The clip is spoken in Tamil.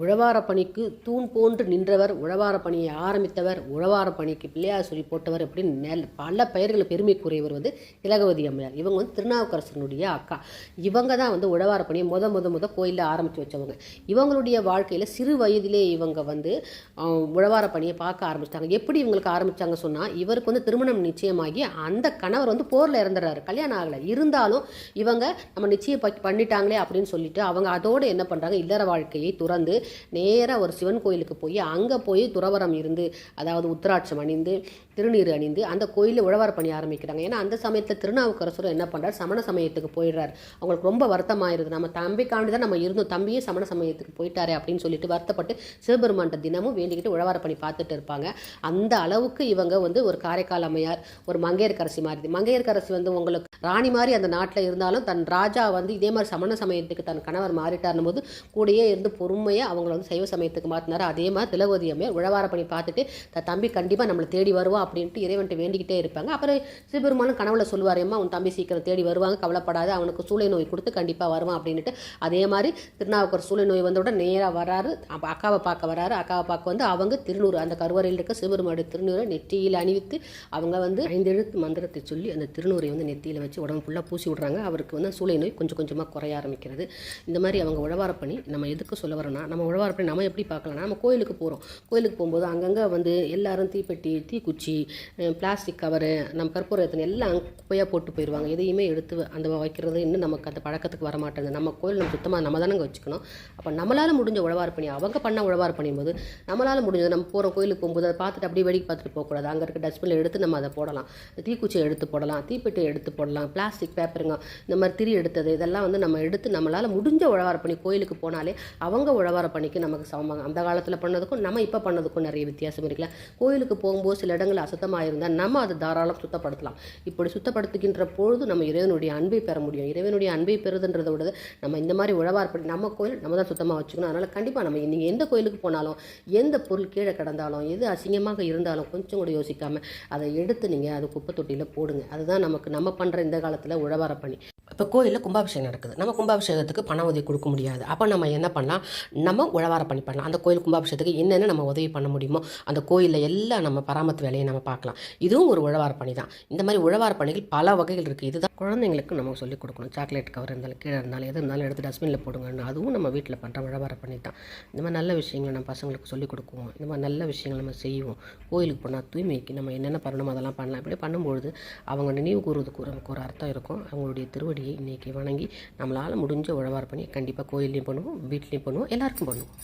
உழவார பணிக்கு தூண் போன்று நின்றவர் உழவார பணியை ஆரம்பித்தவர் உழவார பணிக்கு பிள்ளையார் சொல்லி போட்டவர் அப்படின்னு நெல் பல பெயர்களை பெருமைக்குரியவர் வந்து திலகவதி அம்மையார். இவங்க வந்து திருநாவுக்கரசனுடைய அக்கா. இவங்க தான் வந்து உழவார பணியை முத முத முத கோயிலில் ஆரம்பித்து வச்சவங்க. இவங்களுடைய வாழ்க்கையில் சிறு வயதிலே இவங்க வந்து உழவார பணியை பார்க்க ஆரம்பிச்சிட்டாங்க. எப்படி இவங்களுக்கு ஆரம்பித்தாங்க சொன்னால் இவருக்கு வந்து திருமணம் நிச்சயமாகி அந்த கணவர் வந்து போரில் இறந்துடுறாரு கல்யாணம் ஆகலை. இருந்தாலும் இவங்க நம்ம நிச்சயம் ப- பண்ணிட்டாங்களே அப்படின்னு சொல்லிட்டு அவங்க அதோடு என்ன பண்ணுறாங்க இல்லற வாழ்க்கையை துறந்து நேராக ஒரு சிவன் கோயிலுக்கு போய் அங்கே போய் துறவரம் இருந்து அதாவது உத்திராட்சம் அணிந்து திருநீர் அணிந்து அந்த கோயிலில் உழவார பணி ஆரம்பிக்கிறாங்க. ஏன்னா அந்த சமயத்தில் திருநாவுக்கரசரும் என்ன பண்ணுறாரு சமண சமயத்துக்கு போயிடுறார். அவங்களுக்கு ரொம்ப வருத்தமாயிருது. நம்ம தம்பிக்காண்டி தான் நம்ம இருந்தோம். தம்பியே சமண சமயத்துக்கு போயிட்டாரே அப்படின்னு சொல்லிட்டு வருத்தப்பட்டு சிவபெருமான்ட்ட தினமும் வேண்டிக்கிட்டு உழவார பணி பார்த்துட்டு இருப்பாங்க. அந்த அளவுக்கு இவங்க வந்து ஒரு காரைக்கால் அம்மையார் ஒரு மங்கையர்கரசி மாதிரி மங்கையர்கரசி வந்து உங்களுக்கு ராணி மாதிரி அந்த நாட்டில் இருந்தாலும் தன் ராஜா வந்து இதே மாதிரி சமண சமயத்துக்கு தன் கணவர் மாறிட்டார்னும் போது கூடயே இருந்து பொறுமையாக அவங்கள வந்து சைவ சமயத்துக்கு மாற்றினார் அதே மாதிரி திலகவதி அம்மையார் உழவார பார்த்துட்டு த தம்பி கண்டிப்பாக நம்மளை தேடி வருவா அப்படின்ட்டு இறைவன்ட்டு வேண்டிக்கிட்டே இருப்பாங்க. அப்புறம் சிவபெருமானும் கனவுல சொல்லுவார் அம்மா உன் தம்பி சீக்கிரம் தேடி வருவாங்க கவலைப்படாது அவனுக்கு சூளை நோய் கொடுத்து கண்டிப்பாக வருவான் அப்படின்ட்டு அதே மாதிரி திருநாவுக்கர் சூளை நோய் வந்தவுடன் நேராக வராரு. அக்காவை பார்க்க வராரு. அக்காவை பார்க்க வந்து அவங்க திருநூறு அந்த கருவறையில் இருக்க சிவபெருமாடு திருநூரை நெற்றியில் அணிவித்து அவங்க வந்து ஐந்தெழுத்து மந்திரத்தை சொல்லி அந்த திருநூரை வந்து நெத்தியில் வச்சு உடம்பு ஃபுல்லாக பூசி விட்றாங்க. அவருக்கு வந்து சூளை நோய் கொஞ்சம் கொஞ்சமாக குறைய ஆரம்பிக்கிறது. இந்த மாதிரி அவங்க உழவார பண்ணி நம்ம எதுக்கு சொல்ல வரோன்னா நம்ம உழவாரப்படி நம்ம எப்படி பார்க்கலாம்னா நம்ம கோயிலுக்கு போகிறோம் கோயிலுக்கு போகும்போது அங்கங்கே வந்து எல்லாரும் தீப்பெட்டி தீக்குச்சி பிளாஸ்டிக் கவரு நம்ம கற்பூரத்தின் எல்லாம் குப்பையாக போட்டு போயிடுவாங்க எதையுமே எடுத்து அந்த வைக்கிறது இன்னும் நமக்கு அந்த பழக்கத்துக்கு வர மாட்டேங்குது நம்ம கோயில் நம்ம சுத்தமாக நம்ம தானங்க வச்சுக்கணும். அப்போ நம்மளால் முடிஞ்ச உழவார் அவங்க பண்ண உழவாரப்பணியும் போது நம்மளால் முடிஞ்சது நம்ம போகிற கோயிலுக்கு போகும்போது அதை பார்த்துட்டு அப்படியே வேடிக்கை பார்த்துட்டு போகக்கூடாது அங்கே இருக்க டஸ்ட்பினில் எடுத்து நம்ம அதை போடலாம். தீக்குச்சியை எடுத்து போடலாம். தீப்பெட்டியை எடுத்து போடலாம். பிளாஸ்டிக் பேப்பருங்க இந்த மாதிரி திரி எடுத்தது இதெல்லாம் வந்து நம்ம எடுத்து நம்மளால் முடிஞ்ச உழவாரப்பணி கோயிலுக்கு போனாலே அவங்க உழவார பணிக்கு நமக்கு சமமாக. அந்த காலத்தில் பண்ணதுக்கும் நம்ம இப்போ பண்ணதுக்கும் நிறைய வித்தியாசம் இருக்குல்ல? கோயிலுக்கு போகும்போது சில இடங்கள் அசுத்தமாக இருந்தால் நம்ம அதை தாராளம் சுத்தப்படுத்தலாம். இப்படி சுத்தப்படுத்துகின்ற பொழுது நம்ம இறைவனுடைய அன்பை பெற முடியும். இறைவனுடைய அன்பை பெறுதுன்றதை விட நம்ம இந்த மாதிரி உழவார் நம்ம கோயில் நம்ம தான் சுத்தமாக வச்சுக்கணும். அதனால் கண்டிப்பாக நம்ம நீங்கள் எந்த கோயிலுக்கு போனாலும் எந்த பொருள் கீழே கிடந்தாலும் எது அசிங்கமாக இருந்தாலும் கொஞ்சம் கூட யோசிக்காமல் அதை எடுத்து நீங்கள் அது குப்பை தொட்டியில் போடுங்க. அதுதான் நமக்கு நம்ம பண்ணுற இந்த காலத்தில் உழவார பணி. இப்போ கோயிலில் கும்பாபிஷேகம் நடக்குது. நம்ம கும்பாபிஷேகத்துக்கு பண உதவி கொடுக்க முடியாது. அப்போ நம்ம என்ன பண்ணலாம்? நம்ம உழவார பணி பண்ணலாம். அந்த கோயில் கும்பாபிஷேகத்துக்கு என்னென்ன நம்ம உதவி பண்ண முடியுமோ அந்த கோயிலில் எல்லாம் நம்ம பராமத்து வேலையை நம்ம பார்க்கலாம். இதுவும் ஒரு உழவார பணி தான். இந்த மாதிரி உழவார பணிகள் பல வகைகள் இருக்குது இதுதான் குழந்தைங்களுக்கு நம்ம சொல்லிக் கொடுக்கணும். சாக்லேட் கவர் இருந்தாலும் கீழே இருந்தாலும் எது இருந்தாலும் எடுத்து டஸ்ட்பினில் போடுங்கன்னு. அதுவும் நம்ம வீட்டில் பண்ணுற உழவார பணி தான். இந்த மாதிரி நல்ல விஷயங்களை நம்ம பசங்களுக்கு சொல்லிக் கொடுக்குவோம். இந்த மாதிரி நல்ல விஷயங்கள் நம்ம செய்வோம். கோயிலுக்கு போனால் தூய்மைக்கு நம்ம என்னென்ன பண்ணணுமோ அதெல்லாம் பண்ணலாம். இப்படி பண்ணும்பொழுது அவங்க நினைவு கூறுவதுக்கு நமக்கு ஒரு அர்த்தம் இருக்கும். அவங்களுடைய திருவடியை இன்றைக்கி வணங்கி நம்மளால் முடிஞ்ச உழவார் பண்ணி கண்டிப்பாக கோயில்லையும் பண்ணுவோம் வீட்லேயும் பண்ணுவோம் எல்லாருக்கும் பண்ணுவோம்.